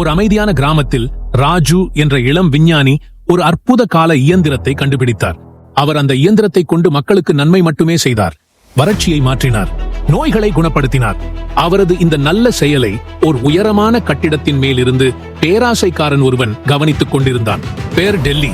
ஒரு அமைதியான கிராமத்தில் ராஜு என்ற இளம் விஞ்ஞானி ஒரு அற்புத கால இயந்திரத்தை கண்டுபிடித்தார். அவர் அந்த இயந்திரத்தை கொண்டு மக்களுக்கு நன்மை மட்டுமே செய்தார். வறட்சியை மாற்றினார். நோய்களை குணப்படுத்தினார். அவரது இந்த நல்ல செயலை ஒரு உயரமான கட்டிடத்தின் மேலிருந்து பேராசைக்காரன் ஒருவன் கவனித்துக் கொண்டிருந்தான். பேர் டெல்லி.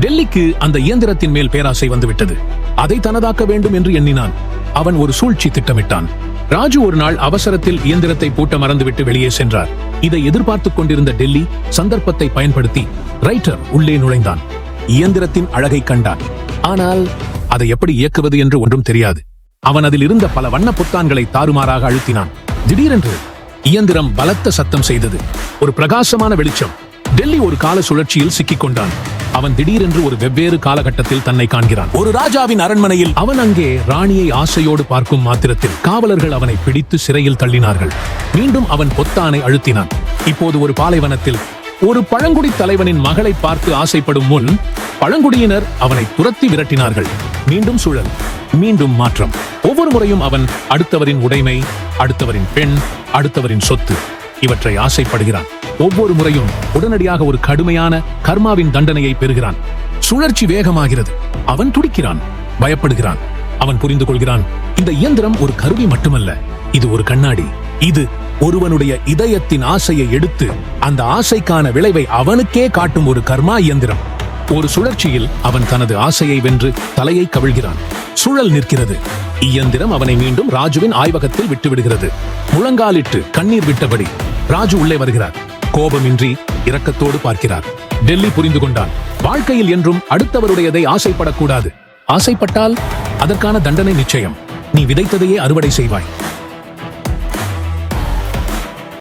டெல்லிக்கு அந்த இயந்திரத்தின் மேல் பேராசை வந்துவிட்டது. அதை தனதாக்க வேண்டும் என்று எண்ணினான். அவன் ஒரு சூழ்ச்சி திட்டமிட்டான். ராஜு ஒரு நாள் அவசரத்தில் இயந்திரத்தை பூட்ட மறந்துவிட்டு வெளியே சென்றார். இதை எதிர்பார்த்துக் கொண்டிருந்த டெல்லி சந்தர்ப்பத்தை பயன்படுத்தி ரைட்டர் உள்ளே நுழைந்தான். இயந்திரத்தின் அழகை கண்டான். ஆனால் அதை எப்படி இயக்குவது என்று ஒன்றும் தெரியாது. அவன் அதில் இருந்த பல வண்ண பொத்தான்களை தாறுமாறாக அழுத்தினான். திடீரென்று இயந்திரம் பலத்த சத்தம் செய்தது. ஒரு பிரகாசமான வெளிச்சம். டெல்லி ஒரு கால சுழற்சியில் சிக்கிக் கொண்டான். அவன் திடீரென்று ஒரு வெவ்வேறு காலகட்டத்தில் தன்னை காண்கிறான். ஒரு ராஜாவின் அரண்மனையில் அவன் அங்கே ராணியை ஆசையோடு பார்க்கும் மாத்திரத்தில் காவலர்கள் அவனை பிடித்து சிறையில் தள்ளினார்கள். மீண்டும் அவன் பொத்தானை அழுத்தினான். இப்போது ஒரு பாலைவனத்தில் ஒரு பழங்குடி தலைவனின் மகளை பார்த்து ஆசைப்படும் முன் பழங்குடியினர் அவனை துரத்தி விரட்டினார்கள். மீண்டும் சுழல் மீண்டும் மாற்றம். ஒவ்வொரு முறையும் அவன் அடுத்தவரின் உடைமை அடுத்தவரின் பெண் அடுத்தவரின் சொத்து இவற்றை ஆசைப்படுகிறான். ஒவ்வொரு முறையும் உடனடியாக ஒரு கடுமையான கர்மாவின் தண்டனையை பெறுகிறான். சுழற்சி வேகமாகிறது. அவன் துடிக்கிறான். பயப்படுகிறான். அவன் புரிந்து கொள்கிறான். இந்த இயந்திரம் ஒரு கருவி மட்டுமல்ல. இது ஒரு கண்ணாடி. இது ஒருவனுடைய இதயத்தின் ஆசையை எடுத்து அந்த ஆசைக்கான விளைவை அவனுக்கே காட்டும் ஒரு கர்மா இயந்திரம். ஒரு சுழற்சியில் அவன் தனது ஆசையை வென்று தலையை கவிழ்கிறான். சுழல் நிற்கிறது. இயந்திரம் அவனை மீண்டும் ராஜுவின் ஆய்வகத்தில் விட்டுவிடுகிறது. முழங்காலிட்டு கண்ணீர் விட்டபடி ராஜு உள்ளே வருகிறார். கோபமின்றி இரக்கத்தோடு பார்க்கிறார். டெல்லி புரிந்து கொண்டான் வாழ்க்கையில் என்றும் அடுத்தவருடையதை ஆசைப்படக்கூடாது. ஆசைப்பட்டால் அதற்கான தண்டனை நிச்சயம். நீ விதைத்ததையே அறுவடை செய்வாய்.